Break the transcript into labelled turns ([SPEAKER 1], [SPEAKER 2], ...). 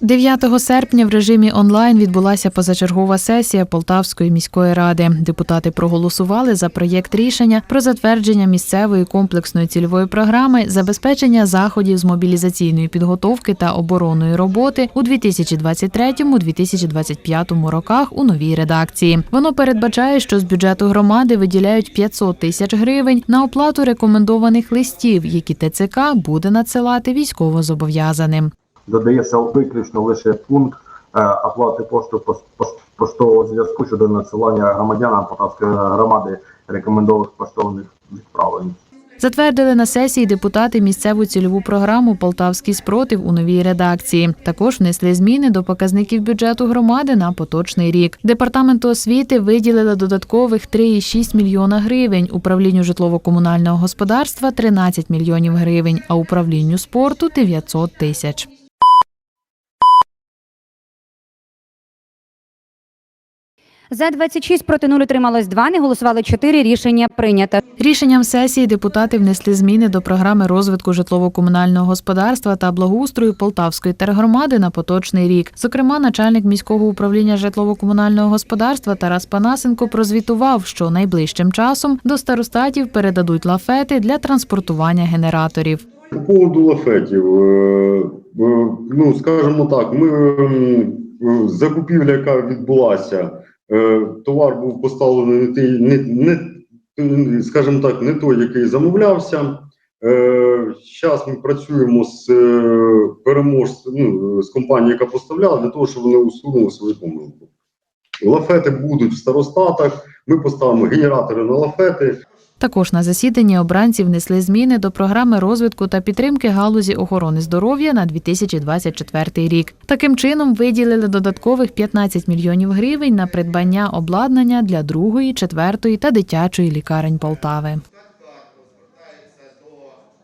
[SPEAKER 1] 9 серпня в режимі онлайн відбулася позачергова сесія Полтавської міської ради. Депутати проголосували за проєкт рішення про затвердження місцевої комплексної цільової програми забезпечення заходів з мобілізаційної підготовки та оборонної роботи у 2023-2025 роках у новій редакції. Воно передбачає, що з бюджету громади виділяють 500 тисяч гривень на оплату рекомендованих листів, які ТЦК буде надсилати військовозобов'язаним.
[SPEAKER 2] Додається виключно лише пункт е, оплати пошту поштового зв'язку щодо надсилання громадянам Полтавської громади рекомендованих поштових відправлень.
[SPEAKER 1] Затвердили на сесії депутати місцеву цільову програму Полтавський спротив у новій редакції. Також внесли зміни до показників бюджету громади на поточний рік. Департаменту освіти виділили додаткових 3,6 мільйона гривень, управлінню житлово-комунального господарства 13 мільйонів гривень, а управлінню спорту 900 тисяч.
[SPEAKER 3] За 26 проти 0 утрималось 2, не голосували 4, рішення прийнято.
[SPEAKER 1] Рішенням сесії депутати внесли зміни до програми розвитку житлово-комунального господарства та благоустрою Полтавської тергромади на поточний рік. Зокрема, начальник міського управління житлово-комунального господарства Тарас Панасенко прозвітував, що найближчим часом до старостатів передадуть лафети для транспортування генераторів.
[SPEAKER 4] По поводу лафетів, е, е, ну скажімо так, ми е, закупівля, яка відбулася, товар був поставлений не той, не, не, скажімо так, не той, який замовлявся. Зараз ми працюємо з е, переможцем, ну, з компанією, яка поставляла, для того, щоб вони усунули свою помилку. Лафети будуть в старостатах. Ми поставимо генератори на лафети.
[SPEAKER 1] Також на засіданні обранці внесли зміни до програми розвитку та підтримки галузі охорони здоров'я на 2024 рік. Таким чином виділили додаткових 15 мільйонів гривень на придбання обладнання для другої, четвертої та дитячої лікарень Полтави.